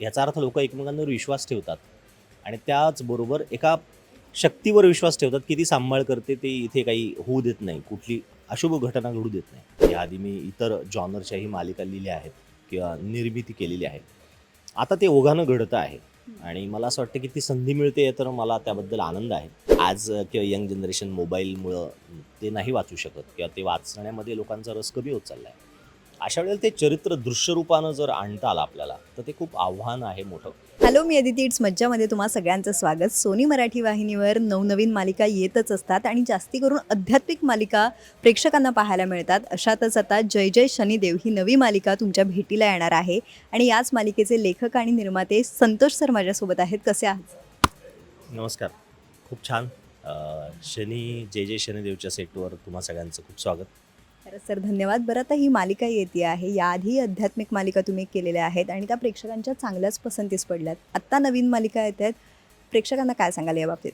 याचा अर्थ लोक एकमेकांवर विश्वास ठेवतात. आणि त्याचबरोबर एका शक्तीवर विश्वास ठेवतात की ती सांभाळ करते ते इथे काही होऊ देत नाही. कुठली अशुभ घटना घडू देत नाही. याआधी मी इतर जॉनरच्याही मालिका लिहिल्या आहेत किंवा निर्मिती केलेली आहे. आता ते ओघानं घडतं आहे. आणि मला असं वाटतं की ती संधी मिळते तर मला त्याबद्दल आनंद आहे. आज किंवा यंग जनरेशन मोबाईलमुळं ते नाही वाचू शकत किंवा ते वाचण्यामध्ये लोकांचा रस कमी होत चालला आहे अशा वेळेला ते चरित्र दृश्यरूपानं जर आणता आलं आपल्याला तर ते खूप आव्हान आहे मोठं. हॅलो मी अदिती इट्स मज्जामध्ये तुम्हा सगळ्यांचं स्वागत. सोनी मराठी वाहिनीवर नवनवीन मालिका येतच असतात आणि जास्ती करून आध्यात्मिक मालिका प्रेक्षकांना पाहायला मिळतात. अशातच आता जय जय शनिदेव ही नवी मालिका तुमच्या भेटीला येणार आहे. आणि याच मालिकेचे लेखक आणि निर्माते संतोष सर माझ्यासोबत आहेत. कसे आहात? नमस्कार. खूप छान. शनी जय जय शनिदेवच्या सेटवर तुम्हा सगळ्यांचं खूप स्वागत. खरंच सर धन्यवाद. बरं आता ही मालिका येते आहे. याआधी आध्यात्मिक मालिका तुम्ही केलेल्या आहेत आणि त्या प्रेक्षकांच्या चांगल्याच पसंतीस पडल्यात. आत्ता नवीन मालिका येत आहेत. प्रेक्षकांना काय सांगाल या बाबतीत?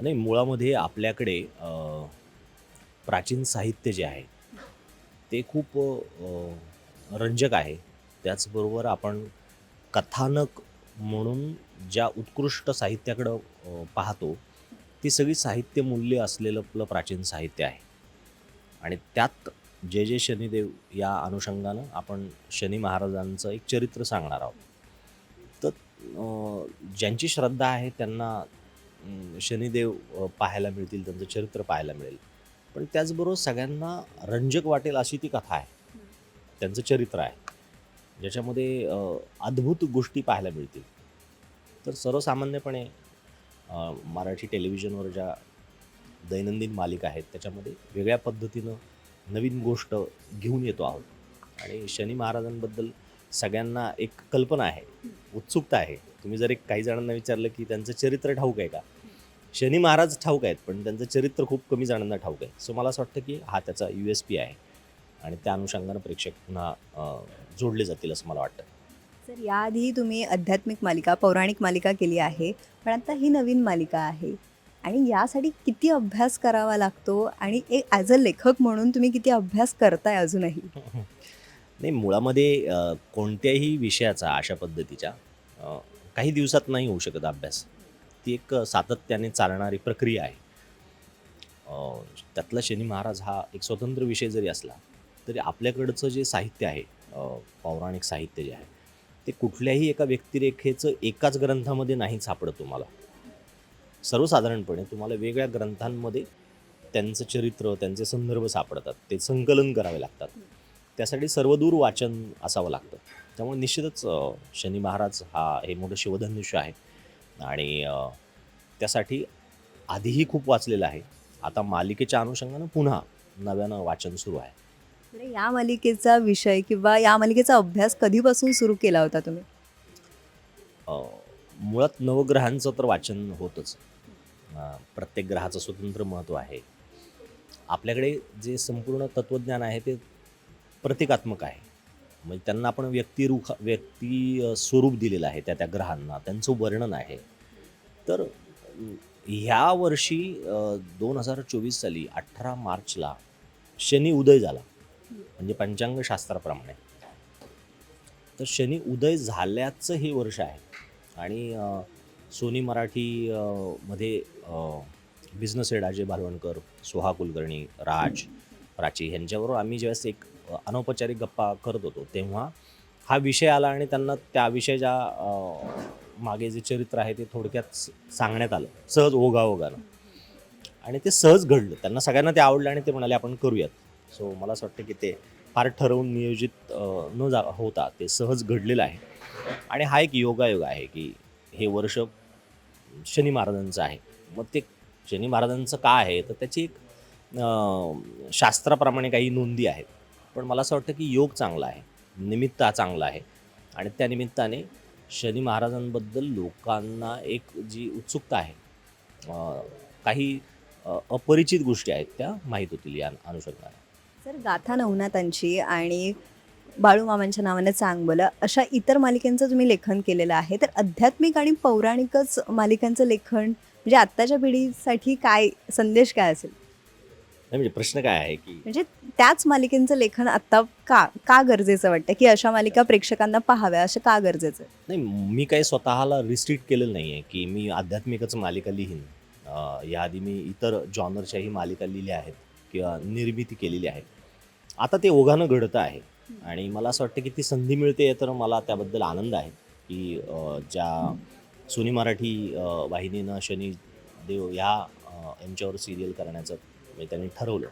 नाही मुळामध्ये आपल्याकडे प्राचीन साहित्य जे आहे ते खूप रंजक आहे. त्याचबरोबर आपण कथानक म्हणून ज्या उत्कृष्ट साहित्याकडं पाहतो ती सगळी साहित्य मूल्य असलेलं आपलं प्राचीन साहित्य आहे. आणि त्यात जय जय शनिदेव या अनुषंगानं आपण शनी महाराजांचं एक चरित्र सांगणार आहोत. तर ज्यांची श्रद्धा आहे त्यांना शनिदेव पाहायला मिळतील त्यांचं चरित्र पाहायला मिळेल. पण त्याचबरोबर सगळ्यांना रंजक वाटेल अशी ती कथा आहे. त्यांचं चरित्र आहे. ज्याच्यामध्ये अद्भुत गोष्टी पाहायला मिळतील. तर सर्वसामान्यपणे मराठी टेलिव्हिजनवर ज्या दैनंदिन मालिका आहेत. त्याच्यामध्ये वेगळ्या पद्धतीनं नवीन गोष्ट घेऊन येतो आहोत. आणि शनी महाराजांबद्दल सगळ्यांना एक कल्पना आहे. उत्सुकता आहे. तुम्ही जर एक काही जणांना विचारलं की त्यांचं चरित्र ठाऊक आहे का? शनी महाराज ठाऊक आहेत पण त्यांचं चरित्र खूप कमी जणांना ठाऊक आहे. सो मला असं वाटतं की हा त्याचा यू एस पी आहे. आणि त्या अनुषंगानं प्रेक्षक पुन्हा जोडले जातील असं मला वाटतं. सर याआधी तुम्ही आध्यात्मिक मालिका पौराणिक मालिका केली आहे पण आता ही नवीन मालिका आहे. आणि यासाठी किती अभ्यास करावा लागतो आणि एक ॲज अ लेखक म्हणून तुम्ही किती अभ्यास करताय अजूनही? नाही मुळामध्ये कोणत्याही विषयाचा अशा पद्धतीच्या काही दिवसात नाही होऊ शकत अभ्यास. ती एक सातत्याने चालणारी प्रक्रिया आहे. त्यातला शनी महाराज हा एक स्वतंत्र विषय जरी असला तरी आपल्याकडचं जे साहित्य आहे पौराणिक साहित्य जे आहे ते कुठल्याही एका व्यक्तिरेखेचं एकाच ग्रंथामध्ये नाही सापडत तुम्हाला. सर्वसाधारणपणे तुम्हाला वेगळ्या ग्रंथांमध्ये त्यांचं चरित्र त्यांचे संदर्भ सापडतात. ते संकलन करावे लागतात. त्यासाठी सर्वदूर वाचन असावं लागतं. त्यामुळे निश्चितच शनी महाराज हा हे मोठं शिवधनुष्य आहे. आणि त्यासाठी आधीही खूप वाचलेलं आहे. आता मालिकेच्या अनुषंगानं पुन्हा नव्यानं वाचन सुरू आहे. या मालिकेचा विषय किंवा या मालिकेचा अभ्यास कधीपासून सुरू केला होता तुम्ही? मुळात नवग्रहांचं तर वाचन होतंच. प्रत्येक ग्रहाचं स्वतंत्र महत्त्व आहे. आपल्याकडे जे संपूर्ण तत्त्वज्ञान आहे ते प्रतिकात्मक आहे. म्हणजे त्यांना आपण व्यक्तिरूख व्यक्ती स्वरूप दिलेलं आहे त्या त्या ग्रहांना. त्यांचं वर्णन आहे. तर ह्या वर्षी दोन हजार चोवीस साली अठरा मार्चला शनी उदय झाला. म्हणजे पंचांग शास्त्राप्रमाणे. तर शनी उदय झाल्याचं हे वर्ष आहे. आणि सोनी मराठी मध्ये बिझनेस हेड अजय भालवणकर सुहा कुलकर्णी राज प्राची ह्यांच्याबरोबर आम्ही ज्यावेळेस एक अनौपचारिक गप्पा करत होतो तेव्हा हा विषय आला आणि त्यांना त्या विषयाच्या ज्या मागे जे चरित्र आहे ते थोडक्यात सांगण्यात आलं सहज ओघाओघानं. आणि ते सहज घडलं त्यांना सगळ्यांना ते आवडलं आणि ते म्हणाले आपण करूयात. सो मला असं वाटतं की ते फार ठरवून नियोजित न जा होता ते सहज घडलेलं आहे. आणि हा एक योगायोग आहे की हे वर्ष शनी महाराजांचं आहे. मग ते शनी महाराजांचं का आहे? तर त्याची एक शास्त्राप्रमाणे काही नोंदी आहेत. पण मला असं वाटतं की योग चांगला आहे. निमित्त हा चांगला आहे. आणि त्या निमित्ताने शनी महाराजांबद्दल लोकांना एक जी उत्सुकता आहे काही अपरिचित गोष्टी आहेत त्या माहीत होतील या अनुषंगाने. सर गाथा नवनाथांची आणि बाळूमामांच्या नावाने चांगलं अशा इतर मालिकांचं तुम्ही लेखन केलेलं आहे. तर आध्यात्मिक आणि पौराणिकच मालिकांचं लेखन म्हणजे आत्ताच्या पिढीसाठी काय संदेश काय असेल? नाही म्हणजे प्रश्न काय आहे की म्हणजे त्याच मालिकेचं लेखन आता का का गरजेचं वाटतं? की अशा मालिका प्रेक्षकांना पाहाव्या असं का गरजेचं आहे? नाही मी काही स्वतःला रिस्ट्रिक्ट केलेलं नाही आहे की मी आध्यात्मिकच मालिका लिहीन. अं, याआधी मी इतर जॉनरच्याही मालिका लिहिल्या आहेत किंवा निर्मिती केलेली आहे आता ते ओघानं घडतं आहे. आणि मला असं वाटतं की ती संधी मिळते तर मला त्याबद्दल आनंद आहे की अं, ज्या सोनी मराठी वाहिनीनं शनी देव ह्या यांच्यावर सिरियल करण्याचं मी त्यांनी ठरवलं.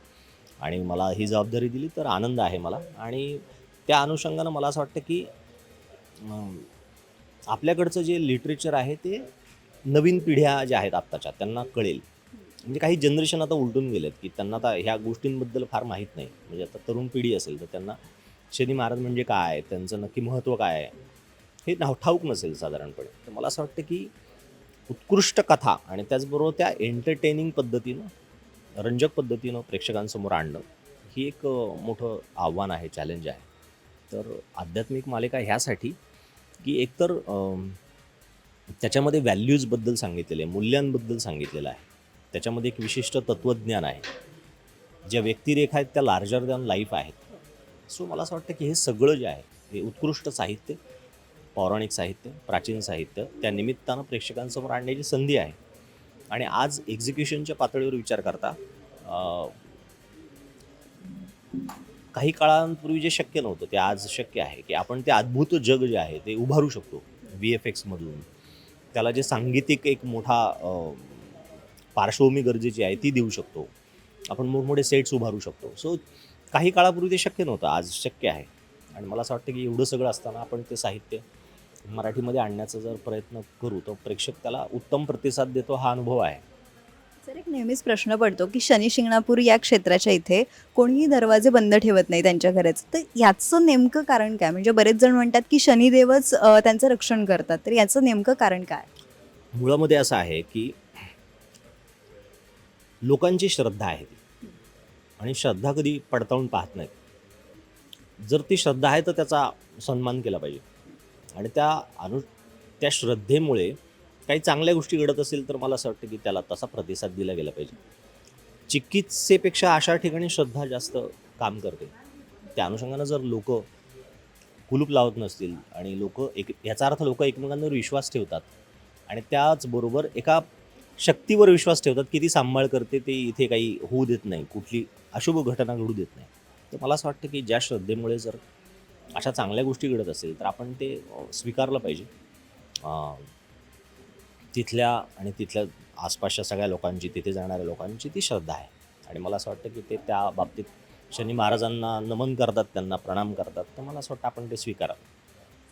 आणि मला ही जबाबदारी दिली तर आनंद आहे मला. आणि त्या अनुषंगानं मला असं वाटतं की आपल्याकडचं जे लिटरेचर आहे ते नवीन पिढ्या ज्या आहेत आत्ताच्या त्यांना कळेल. म्हणजे काही जनरेशन आता उलटून गेलेत की त्यांना आता ह्या गोष्टींबद्दल फार माहीत नाही. म्हणजे आता तरुण पिढी असेल तर त्यांना शनी महाराज म्हणजे काय? त्यांचं नक्की महत्त्व काय आहे? हे नाव ठाऊक नसेल साधारणपणे. तर मला असं वाटतं की उत्कृष्ट कथा आणि त्याचबरोबर त्या एंटरटेनिंग पद्धतीनं रंजक पद्धतीनं प्रेक्षकांसमोर आणणं ही एक मोठं आव्हान आहे चॅलेंज आहे. तर आध्यात्मिक मालिका ह्यासाठी की एकतर त्याच्यामध्ये व्हॅल्यूजबद्दल सांगितलेलं आहे मूल्यांबद्दल सांगितलेलं आहे. त्याच्यामध्ये एक विशिष्ट तत्त्वज्ञान आहे. ज्या व्यक्तिरेखा आहेत त्या लार्जर दॅन लाईफ आहेत. सो मला असं वाटतं की हे सगळं जे आहे हे उत्कृष्ट साहित्य पौराणिक साहित्य प्राचीन साहित्य त्या निमित्तानं प्रेक्षकांसमोर आणण्याची संधी आहे. आणि आज एक्झिक्युशनच्या पातळीवर विचार करता काही काळांपूर्वी जे शक्य नव्हतं ते आज शक्य आहे की आपण ते अद्भुत जग जे आहे ते उभारू शकतो व्ही एफ एक्समधून त्याला जे सांगीतिक एक मोठा पार्श्वभूमी गरजेची आहे ती देऊ शकतो. आपण मोठमोठे सेट्स उभारू शकतो. सो काही काळापूर्वी ते शक्य नव्हतं आज शक्य आहे. आणि मला असं वाटतं की एवढं सगळं असताना आपण ते साहित्य मराठीमध्ये आणण्याचा जर प्रयत्न करू तर प्रेक्षक त्याला उत्तम प्रतिसाद देतो हा अनुभव आहे. सर एक नेहमीच प्रश्न पडतो की शनी शिंगणापूर या क्षेत्राच्या इथे कोणीही दरवाजे बंद ठेवत नाही त्यांच्या घराचं. तर याचं नेमकं कारण काय? म्हणजे बरेच जण म्हणतात की शनिदेवच त्यांचं रक्षण करतात. तर याचं नेमकं कारण काय? मुळामध्ये असं आहे की लोकांची श्रद्धा आहे ती. आणि श्रद्धा कधी पडताळून पाहत नाहीत. जर ती श्रद्धा आहे तर त्याचा सन्मान केला पाहिजे. आणि त्या अनु त्या श्रद्धेमुळे काही चांगल्या गोष्टी घडत असेल तर मला असं वाटतं की त्याला तसा प्रतिसाद दिला गेला पाहिजे. चिकित्सेपेक्षा अशा ठिकाणी श्रद्धा जास्त काम करते. त्या अनुषंगानं जर लोक कुलूप लावत नसतील आणि लोक एक याचा अर्थ लोक एकमेकांवर विश्वास ठेवतात आणि त्याचबरोबर एका शक्तीवर विश्वास ठेवतात की ती सांभाळ करते ते इथे काही होऊ देत नाही कुठली अशुभ घटना घडू देत नाही. तर मला असं वाटतं की ज्या श्रद्धेमुळे जर अशा चांगल्या गोष्टी घडत असेल तर आपण ते स्वीकारलं पाहिजे. तिथल्या आणि तिथल्या आसपासच्या सगळ्या लोकांची तिथे जाणाऱ्या लोकांची ती श्रद्धा आहे. आणि मला असं वाटतं की ते त्या बाबतीत शनी महाराजांना नमन करतात त्यांना प्रणाम करतात तर मला असं वाटतं आपण ते स्वीकारावं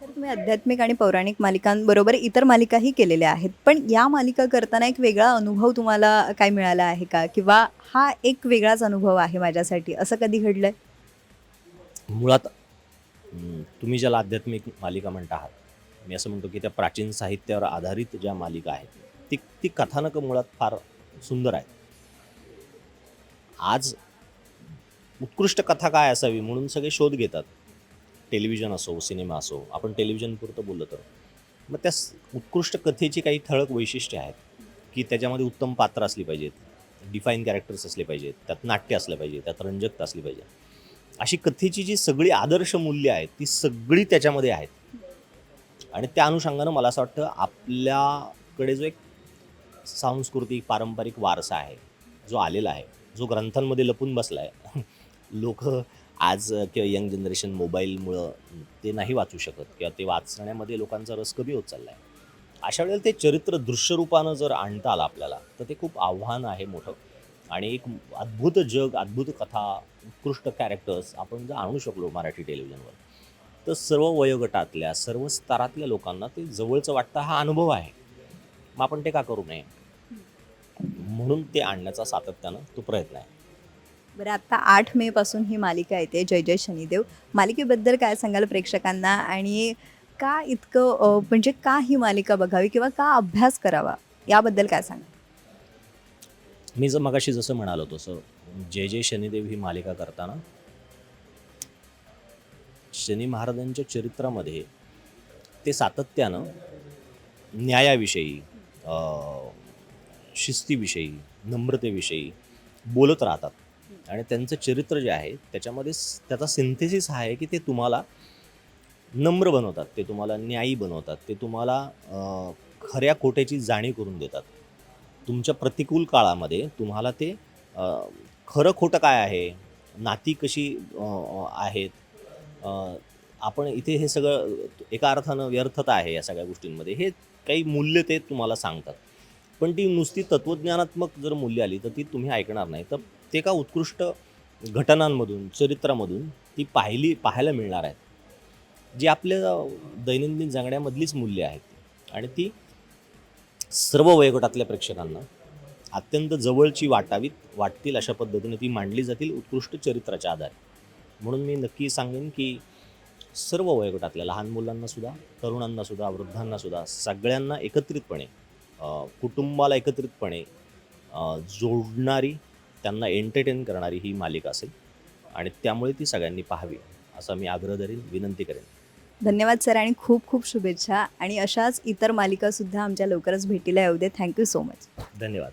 सर तुम्ही आध्यात्मिक आणि पौराणिक मालिकांबरोबर इतर मालिकाही केलेल्या आहेत पण या मालिका करताना एक वेगळा अनुभव तुम्हाला काय मिळाला आहे का? किंवा हा एक वेगळाच अनुभव आहे माझ्यासाठी असं कधी घडलंय? मुळात तुम्ही ज्याला आध्यात्मिक मालिका म्हणता आहात मी असं म्हणतो की त्या प्राचीन साहित्यावर आधारित ज्या मालिका आहेत ती ती कथानकं मुळात फार सुंदर आहेत. आज उत्कृष्ट कथा काय असावी म्हणून सगळे शोध घेतात. टेलिव्हिजन असो सिनेमा असो आपण टेलिव्हिजनपुरतं बोललं तर. मग त्या उत्कृष्ट कथेची काही ठळक वैशिष्ट्ये आहेत की त्याच्यामध्ये उत्तम पात्र असली पाहिजेत डिफाईन कॅरेक्टर्स असले पाहिजेत त्यात नाट्य असलं पाहिजे त्यात रंजकता असली पाहिजे. अशी कथेची जी सगळी आदर्श मूल्य आहेत ती सगळी त्याच्यामध्ये आहेत. आणि त्या अनुषंगानं मला असं वाटतं आपल्याकडे जो एक सांस्कृतिक पारंपरिक वारसा आहे जो आलेला आहे जो ग्रंथांमध्ये लपून बसला आहे लोक आज किंवा यंग जनरेशन मोबाईलमुळं ते नाही वाचू शकत किंवा ते वाचण्यामध्ये लोकांचा रस कमी होत चालला आहे अशा वेळेला ते चरित्र दृश्यरूपानं जर आणता आलं आपल्याला तर ते खूप आव्हान आहे मोठं. आणि एक अद्भुत जग अद्भुत कथा उत्कृष्ट कॅरेक्टर्स आपण जर आणू शकलो मराठी टेलिव्हिजनवर तर सर्व वयोगटातल्या सर्व स्तरातल्या लोकांना ते जवळचं वाटतं हा अनुभव आहे. मग आपण ते का करू नये? म्हणून ते आणण्याचा सातत्यानं तो प्रयत्न आहे. बरं आता आठ मे पासून ही मालिका येते जय जय शनिदेव. मालिकेबद्दल काय सांगाल प्रेक्षकांना? आणि का इतकं म्हणजे का ही मालिका बघावी किंवा का अभ्यास करावा? याबद्दल काय सांगा मी जर मगाशी जसं म्हणालो तसं जय जय शनिदेव ही मालिका करताना शनी महाराजांच्या चरित्रामध्ये ते सातत्यानं न्यायाविषयी शिस्तीविषयी नम्रतेविषयी बोलत राहतात. आणि त्यांचं चरित्र जे आहे त्याच्यामध्ये त्याचा सिंथेसिस हा आहे की ते तुम्हाला नम्र बनवतात ते तुम्हाला न्यायी बनवतात ते तुम्हाला खऱ्या खोट्याची जाणीव करून देतात. तुमच्या प्रतिकूल काळामध्ये तुम्हाला ते खरं खोटं काय आहे? नाती कशी आहेत? आपण इथे हे सगळं एका अर्थानं व्यर्थता आहे या सगळ्या गोष्टींमध्ये. हे काही मूल्य ते तुम्हाला सांगतात. पण ती नुसती तत्त्वज्ञानात्मक जर मूल्य आली तर ती तुम्ही ऐकणार नाही. तर ते एका उत्कृष्ट घटनांमधून चरित्रामधून ती पाहिली पाहायला मिळणार आहेत. जी आपल्या दैनंदिन जगण्यामधलीच मूल्य आहेत आणि ती सर्व वयोगटातल्या प्रेक्षकांना अत्यंत जवळची वाटावीत वाटतील अशा पद्धतीने ती मांडली जातील उत्कृष्ट चरित्राच्या आधारे. म्हणून मी नक्की सांगेन की सर्व वयोगटातल्या लहान मुलांनासुद्धा तरुणांनासुद्धा वृद्धांनासुद्धा सगळ्यांना एकत्रितपणे कुटुंबाला एकत्रितपणे जोडणारी त्यांना एंटरटेन करणारी ही मालिका असेल. आणि त्यामुळे ती सगळ्यांनी पाहावी असा मी आग्रह धरेन विनंती करेन. धन्यवाद सर आणि खूप खूप शुभेच्छा. आणि अशाच इतर मालिकासुद्धा आमच्या लवकरच भेटीला येऊ दे. थँक्यू सो मच धन्यवाद.